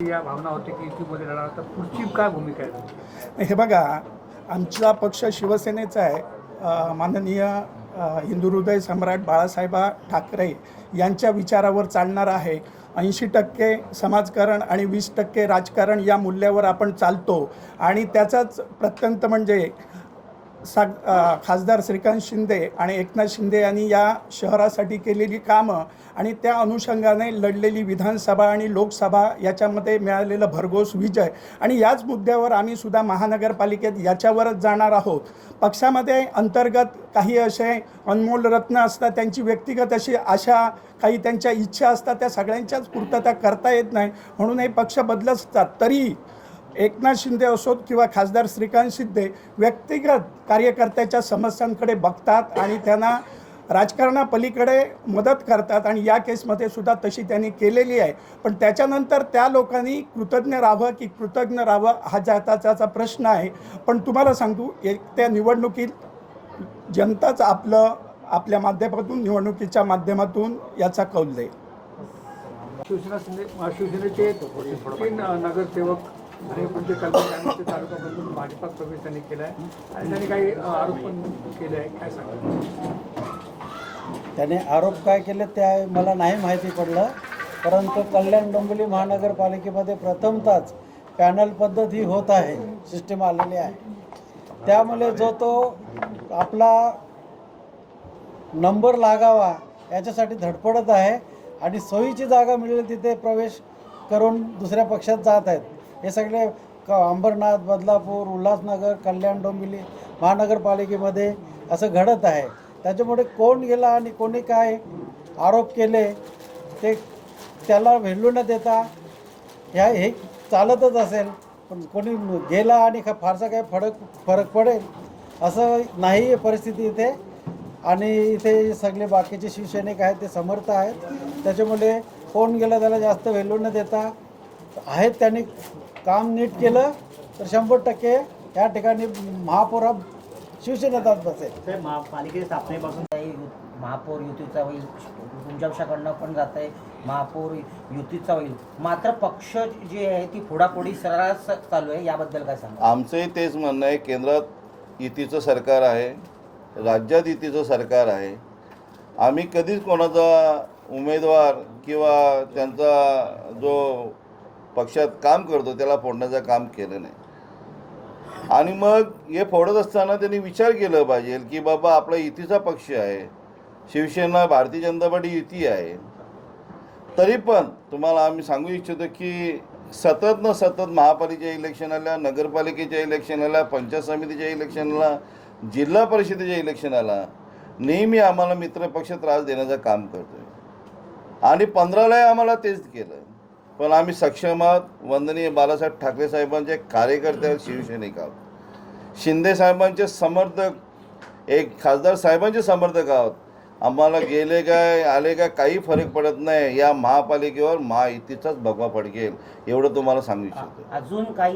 या भावना की युतीमध्ये तर पुढची काय भूमिका आहे? हे बघा आमचा पक्ष शिवसेनेचा आहे. माननीय अ, हिंदू हृदय सम्राट बाळासाहेबा ठाकरे यांच्या विचारावर चालणार आहे. ऐंशी टक्के समाजकारण आणि वीस टक्के राजकारण या मूल्यावर आपण चालतो. आणि त्याचाच प्रत्यंत म्हणजे सा खासदार श्रीकांत शिंदे आणि एकनाथ शिंदे यांनी या शहरासाठी केलेली कामं आणि त्या अनुषंगाने लढलेली विधानसभा आणि लोकसभा याच्यामध्ये मिळालेलं भरघोस विजय. आणि याच मुद्द्यावर आम्ही सुद्धा महानगरपालिकेत याच्यावरच जाणार आहोत. पक्षामध्ये अंतर्गत काही असे अनमोल रत्न असतात त्यांची व्यक्तिगत अशी आशा काही त्यांच्या इच्छा असतात त्या सगळ्यांच्याच पूर्तता करता येत नाही. म्हणून हे पक्ष बदलत असतात. तरी एकनाथ शिंदे असोत किंवा खासदार श्रीकांत शिंदे व्यक्तिगत कार्यकर्त्याच्या समस्यांकडे बघतात आणि त्यांना राजकारणापलीकडे मदत करतात आणि या केसमध्ये सुद्धा तशी त्यांनी केलेली आहे. पण त्याच्यानंतर त्या लोकांनी कृतज्ञ राहावं की कृतज्ञ राहावं हा जाताचा प्रश्न आहे. पण तुम्हाला सांगतो एक त्या निवडणुकीत जनताच आपलं आपल्या माध्यमातून निवडणुकीच्या माध्यमातून याचा कौल देईल. शिवसेना शिवसेनेचे तीन नगरसेवक आणि म्हणजे कल्पना तालुका बदलून भाजपात प्रवेश त्यांनी केला आहे आणि त्यांनी काही आरोप पण केले आहे काय सांगा त्याने आरोप काय केले त्या मला नाही माहिती पडलं. परंतु कल्याण डोंबिवली महानगरपालिकेमध्ये प्रथमतच पॅनल पद्धत ही होत आहे सिस्टीम आलेली आहे. त्यामुळे जो तो आपला नंबर लागावा याच्यासाठी धडपडत आहे. आणि सोयीची जागा मिळेल तिथे प्रवेश करून दुसऱ्या पक्षात जात आहेत. हे सगळे क अंबरनाथ बदलापूर उल्हासनगर कल्याण डोंबिवली महानगरपालिकेमध्ये असं घडत आहे. त्याच्यामुळे कोण गेला आणि कोणी काय आरोप केले ते त्याला व्हॅल्यू न देता ह्या हे चालतच असेल. पण कोणी गेला आणि का फारसा काही फरक फरक पडेल असं नाही परिस्थिती इथे. आणि इथे सगळे बाकीचे शिवसैनिक आहेत ते समर्थ आहेत. त्याच्यामुळे कोण गेलं त्याला जास्त व्हॅल्यू न देता आहेत त्यांनी काम नीट केलं तर शंभर टक्के या ठिकाणी महापौर शिवसेनेतात बसेल. साहेब महापालिकेच्या स्थापनेपासून काही यु- महापौर युतीचा होईल तुमच्या पक्षाकडनं पण जात आहे महापौर युतीचा होईल. मात्र पक्ष जी आहे ती फोडाफोडी सर्रास चालू आहे याबद्दल काय सांगा आमचंही तेच म्हणणं आहे केंद्रात युतीचं सरकार आहे राज्यात युतीचं सरकार आहे. आम्ही कधीच कोणाचा उमेदवार किंवा त्यांचा जो पक्षात काम करतो त्याला फोडण्याचं काम केलं नाही. आणि मग हे फोडत असताना त्यांनी विचार केला पाहिजे की बाबा आपला युतीचा पक्ष आहे शिवसेना भारतीय जनता पार्टी युती आहे. तरी पण तुम्हाला आम्ही सांगू इच्छितो की सतत न सतत महापालिकेच्या इलेक्शनाला नगरपालिकेच्या इलेक्शनाला पंचायत समितीच्या इलेक्शनला जिल्हा परिषदेच्या इलेक्शनाला नेहमी आम्हाला मित्रपक्ष त्रास देण्याचं काम करतोय. आणि पंधरालाही आम्हाला तेच केलं. पण आम्ही सक्षम आहोत. वंदनीय बाळासाहेब ठाकरे साहेबांचे कार्यकर्ते आहेत शिवसैनिक आहोत. शिंदे साहेबांचे समर्थक एक खासदार साहेबांचे समर्थक आहोत. आम्हाला गेले काय आले काय काही फरक पडत नाही. या महापालिकेवर महायुतीचाच भगवा फडकेल एवढं तुम्हाला सांगू इच्छितो. अजून काही